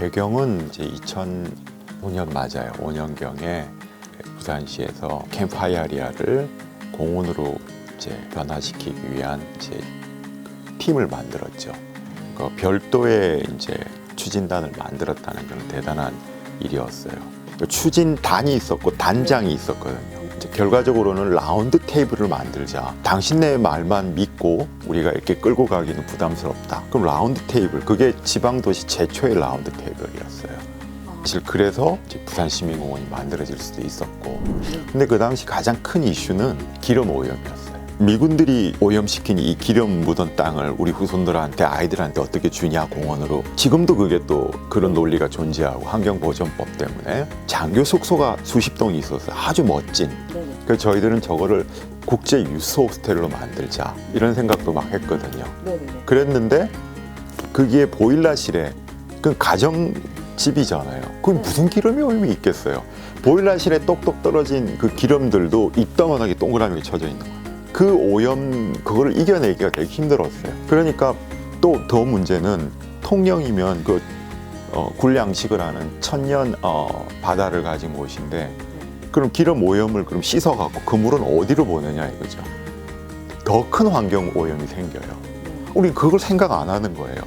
배경은 이제 2005년 맞아요. 5년경에 부산시에서 캠프 하이아리아를 공원으로 이제 변화시키기 위한 이제 팀을 만들었죠. 그 별도의 이제 추진단을 만들었다는 건 대단한 일이었어요. 그 추진단이 있었고 단장이 있었거든요. 결과적으로는 라운드 테이블을 만들자. 당신네 말만 믿고 우리가 이렇게 끌고 가기는 부담스럽다. 그럼 라운드 테이블, 그게 지방도시 최초의 라운드 테이블이었어요. 사실 그래서 부산시민공원이 만들어질 수도 있었고 근데 그 당시 가장 큰 이슈는 기름 오염이었어요 미군들이 오염시킨 이 기름 묻은 땅을 우리 후손들한테 아이들한테 어떻게 주냐 공원으로 지금도 그게 또 그런 논리가 존재하고 환경보전법 때문에 장교 숙소가 수십 동이 있어서 아주 멋진. 그래서 저희들은 저거를 국제 유수 호스텔로 만들자 이런 생각도 막 했거든요. 그랬는데 거기에 보일러실에 그 가정 집이잖아요. 그건 무슨 기름이 오염이 있겠어요. 보일러실에 똑똑 떨어진 그 기름들도 입다만하게 동그라미가 쳐져 있는 거예요. 그 오염 그거를 이겨내기가 되게 힘들었어요. 그러니까 또 더 문제는 통영이면 그 어, 굴양식을 하는 천년 어, 바다를 가진 곳인데 그럼 기름 오염을 그럼 씻어갖고 그 물은 어디로 보내냐 이거죠. 더 큰 환경 오염이 생겨요. 우리 그걸 생각 안 하는 거예요.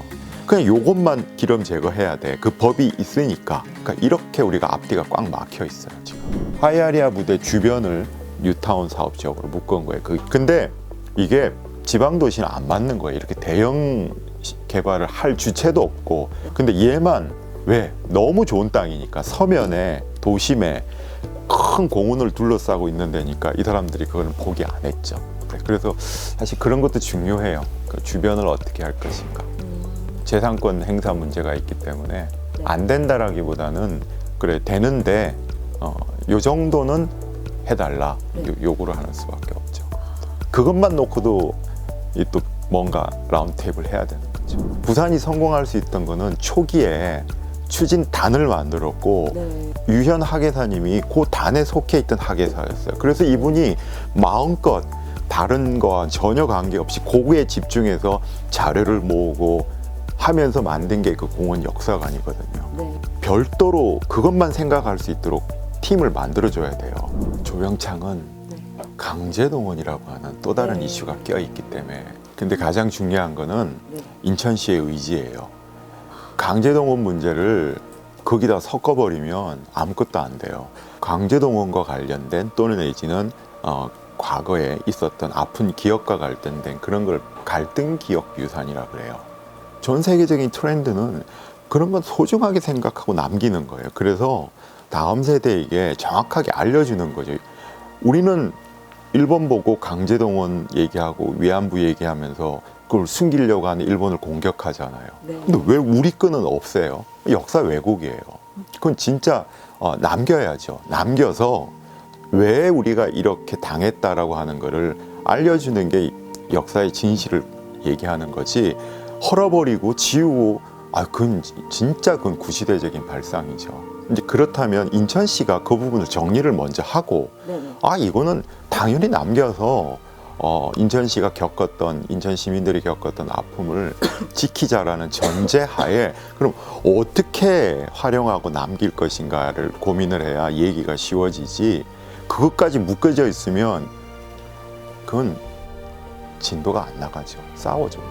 그냥 요것만 기름 제거해야 돼. 그 법이 있으니까. 그러니까 이렇게 우리가 앞뒤가 꽉 막혀 있어요, 지금. 하이아리아 부대 주변을 뉴타운 사업 지역으로 묶은 거예요. 그, 근데 이게 지방 도시는 안 맞는 거예요. 이렇게 대형 시- 개발을 할 주체도 없고. 근데 얘만 왜? 너무 좋은 땅이니까 서면에 도심에 큰 공원을 둘러싸고 있는 데니까 이 사람들이 그거는 포기 안 했죠. 네, 그래서 사실 그런 것도 중요해요. 그 주변을 어떻게 할 것인가. 재산권 행사 문제가 있기 때문에 안 된다라기보다는 그래 되는데 어, 요 정도는 해달라 네. 요, 요구를 하는 수밖에 없죠. 그것만 놓고도 이또 뭔가 라운드 테이블 해야 되는 거죠. 부산이 성공할 수 있던 거는 초기에 추진단을 만들었고 네. 유현 학예사님이 그 단에 속해 있던 학예사였어요. 그래서 이분이 마음껏 다른 거와 전혀 관계없이 고구에 집중해서 자료를 모으고 하면서 만든 게 그 공원 역사관이거든요. 네. 별도로 그것만 생각할 수 있도록 팀을 만들어줘야 돼요. 조병창은 네. 강제동원이라고 하는 또 다른 네. 이슈가 껴있기 때문에 근데 가장 중요한 거는 네. 인천시의 의지예요. 강제동원 문제를 거기다 섞어버리면 아무것도 안 돼요. 강제동원과 관련된 또는 내지는 어, 과거에 있었던 아픈 기억과 관련된 그런 걸 갈등 기억 유산이라 그래요. 전 세계적인 트렌드는 그런 건 소중하게 생각하고 남기는 거예요. 그래서 다음 세대에게 정확하게 알려주는 거죠. 우리는 일본 보고 강제동원 얘기하고 위안부 얘기하면서 그걸 숨기려고 하는 일본을 공격하잖아요. 네. 근데 왜 우리 거는 없애요? 역사 왜곡이에요. 그건 진짜 어, 남겨야죠. 남겨서 왜 우리가 이렇게 당했다라고 하는 거를 알려주는 게 역사의 진실을 얘기하는 거지. 헐어버리고 지우고 아 그건 지- 진짜 그건 구시대적인 발상이죠. 이제 그렇다면 인천시가 그 부분을 정리를 먼저 하고 네네. 아 이거는 당연히 남겨서 어, 인천시가 겪었던 인천 시민들이 겪었던 아픔을 지키자라는 전제하에 그럼 어떻게 활용하고 남길 것인가를 고민을 해야 얘기가 쉬워지지 그것까지 묶여져 있으면 그건 진도가 안 나가죠 싸워죠